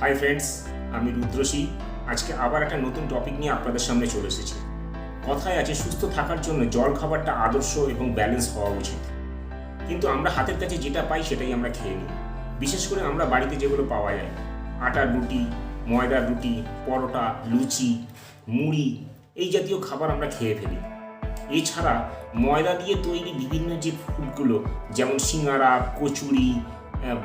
Hi friends আমি রুদ্রসী আজকে আবার একটা নতুন টপিক নিয়ে আপনাদের সামনে চলে এসেছি। কথায় আছে, সুস্থ থাকার জন্য জল খাবারটা আদর্শ এবং ব্যালেন্স হওয়া উচিত। কিন্তু আমরা হাতের কাছে যেটা পাই সেটাই আমরা খেয়ে নিই। বিশেষ করে আমরা বাড়িতে যেগুলো পাওয়া যায় আটার রুটি ময়দার রুটি, পরোটা, লুচি, মুড়ি, এই জাতীয় খাবার আমরা খেয়ে ফেলি। এছাড়া ময়দা দিয়ে তৈরি বিভিন্ন যে ফুডগুলো যেমন সিঙ্গারা, কচুরি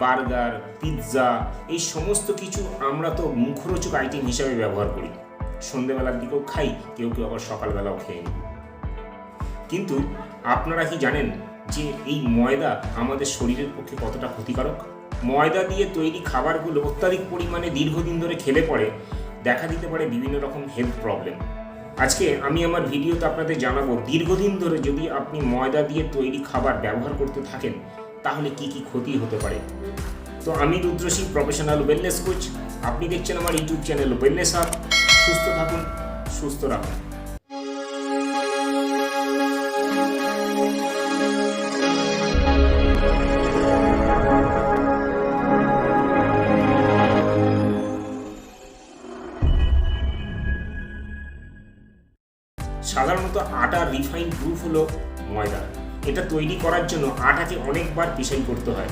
বার্গার, পিৎজা, এই সমস্ত কিছু আমরা তো মুখরোচক আইটেম হিসাবে ব্যবহার করি। সন্ধেবেলার দিকেও খাই, কেউ কেউ আবার সকালবেলাও খেয়ে নিই কিন্তু আপনারা কি জানেন যে এই ময়দা আমাদের শরীরের পক্ষে কতটা ক্ষতিকারক? ময়দা দিয়ে তৈরি খাবারগুলো অত্যাধিক পরিমাণে দীর্ঘদিন ধরে খেলে পরে দেখা দিতে পারে বিভিন্ন রকম হেলথ প্রবলেম আজকে আমি আমার ভিডিওতে আপনাদের জানাব, দীর্ঘদিন ধরে যদি আপনি ময়দা দিয়ে তৈরি খাবার ব্যবহার করতে থাকেন তাহলে কি কি ক্ষতি হতে পারে? তো আমি রুদ্রসী প্রফেশনাল ওয়েলনেস কোচ আপনি দেখছেন আমার ইউটিউব চ্যানেল ওয়েলনেস হাব সুস্থ থাকুন, সুস্থ রাখুন। সাধারণত আটা রিফাইন প্রুফ হলো ময়দা। এটা তৈরি করার জন্য আটাকে অনেকবার পিসাই করতে হয়।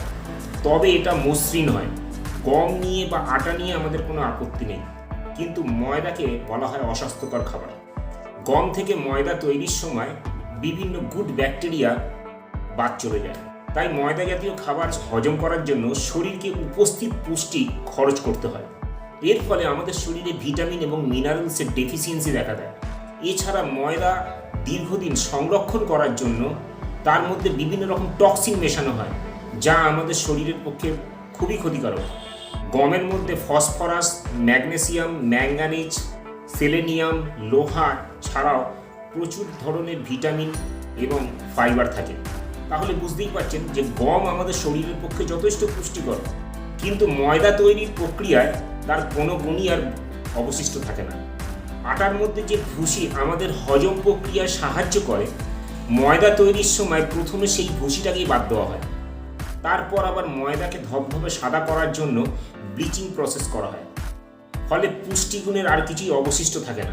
তবে এটা মসৃণ হয়। গম নিয়ে বা আটা নিয়ে আমাদের কোনো আপত্তি নেই। কিন্তু ময়দাকে বলা হয় অস্বাস্থ্যকর খাবার। গম থেকে ময়দা তৈরির সময় বিভিন্ন গুড ব্যাকটেরিয়া বাদ চলে যায়। তাই ময়দা জাতীয় খাবার হজম করার জন্য শরীরকে উপস্থিত পুষ্টি খরচ করতে হয়। এর ফলে আমাদের শরীরে ভিটামিন এবং মিনারেলসের ডেফিসিয়েন্সি দেখা দেয়। এছাড়া ময়দা দীর্ঘদিন সংরক্ষণ করার জন্য তার মধ্যে বিভিন্ন রকম টক্সিন মেশানো হয়, যা আমাদের শরীরের পক্ষে খুবই ক্ষতিকারক। গমের মধ্যে ফসফরাস ম্যাগনেসিয়াম ম্যাঙ্গানিজ সেলেনিয়াম লোহা ছাড়াও প্রচুর ধরনের ভিটামিন এবং ফাইবার থাকে। তাহলে বুঝতেই পারছেন যে গম আমাদের শরীরের পক্ষে যথেষ্ট পুষ্টিকর, কিন্তু ময়দা তৈরির প্রক্রিয়ায় তার কোনো গুণই আর অবশিষ্ট থাকে না। আটার মধ্যে যে ভুসি আমাদের হজম প্রক্রিয়ায় সাহায্য করে ময়দা তৈরির সময় প্রথমে সেই ভুসিটাকেই বাদ দেওয়া হয়। তারপর আবার ময়দাকে ধবধবে সাদা করার জন্য ব্লিচিং প্রসেস করা হয়। ফলে পুষ্টিগুণের আর কিছুই অবশিষ্ট থাকে না।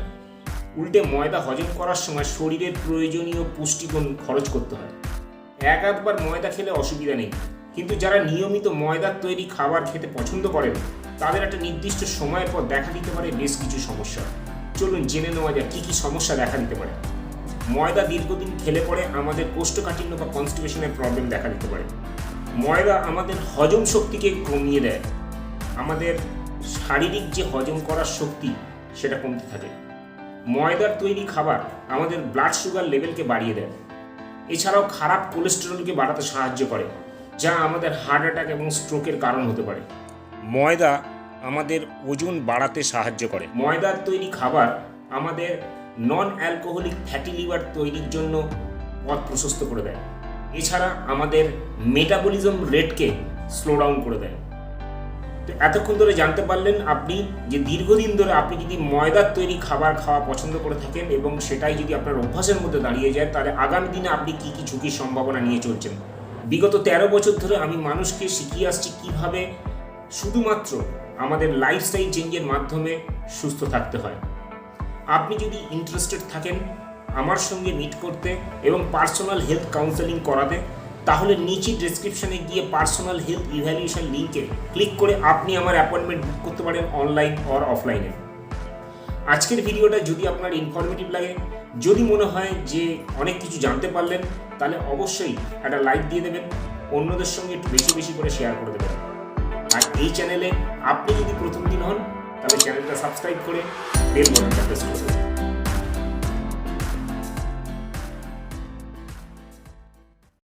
উল্টে ময়দা হজম করার সময় শরীরের প্রয়োজনীয় পুষ্টিগুণ খরচ করতে হয়। এক আধবার ময়দা খেলে অসুবিধা নেই। কিন্তু যারা নিয়মিত ময়দার তৈরি খাবার খেতে পছন্দ করেন, তাদের একটা নির্দিষ্ট সময়ের পর দেখা দিতে পারে বেশ কিছু সমস্যা। চলুন জেনে নেওয়া যাক কী কী সমস্যা দেখা দিতে পারে। ময়দা দীর্ঘদিন খেলে পরে আমাদের কোষ্ঠকাঠিন্য বা কনস্টিপেশনের প্রবলেম দেখা দিতে পারে। ময়দা আমাদের হজম শক্তিকে কমিয়ে দেয়। আমাদের শারীরিক যে হজম করার শক্তি, সেটা কমতে থাকে। ময়দার তৈরি খাবার আমাদের ব্লাড সুগার লেভেলকে বাড়িয়ে দেয়। এছাড়াও খারাপ কোলেস্টেরলকে বাড়াতে সাহায্য করে, যা আমাদের হার্ট অ্যাটাক এবং স্ট্রোকের কারণ হতে পারে। ময়দা আমাদের ওজন বাড়াতে সাহায্য করে। ময়দার তৈরি খাবার আমাদের নন অ্যালকোহলিক ফ্যাটি লিভার তৈরির জন্য পথ প্রশস্ত করে দেয়। এছাড়া আমাদের মেটাবলিজম রেটকে স্লো ডাউন করে দেয়। তো এতক্ষণ ধরে জানতে পারলেন আপনি যে দীর্ঘদিন ধরে আপনি যদি ময়দার তৈরি খাবার খাওয়া পছন্দ করে থাকেন এবং সেটাই যদি আপনার অভ্যাসের মধ্যে দাঁড়িয়ে যায়, তাহলে আগামী দিনে আপনি কী কী ঝুঁকির সম্ভাবনা নিয়ে চলছেন? বিগত তেরো বছর ধরে আমি মানুষকে শিখিয়ে আসছি কীভাবে শুধুমাত্র আমাদের লাইফস্টাইল চেঞ্জের মাধ্যমে সুস্থ থাকতে হয়। আপনি যদি ইন্টারেস্টেড থাকেন আমার সঙ্গে মিট করতে এবং পার্সোনাল হেলথ কাউন্সেলিং করাতে, তাহলে নিচে ডেসক্রিপশনে গিয়ে পার্সোনাল হেলথ ইভ্যালুয়েশন লিঙ্কে ক্লিক করে আপনি আমার অ্যাপয়েন্টমেন্ট বুক করতে পারেন অনলাইন অর অফলাইনে আজকের ভিডিওটা যদি আপনার ইনফরমেটিভ লাগে, যদি মনে হয় যে অনেক কিছু জানতে পারলেন, তাহলে অবশ্যই একটা লাইক দিয়ে দেবেন, অন্যদের সঙ্গে একটু বেশি বেশি করে শেয়ার করে দেবেন। আর এই চ্যানেলে আপনি যদি প্রথম দিন হন তাহলে চ্যানেলটা সাবস্ক্রাইব করে বেল বাটনটা প্রেস করে দেবেন।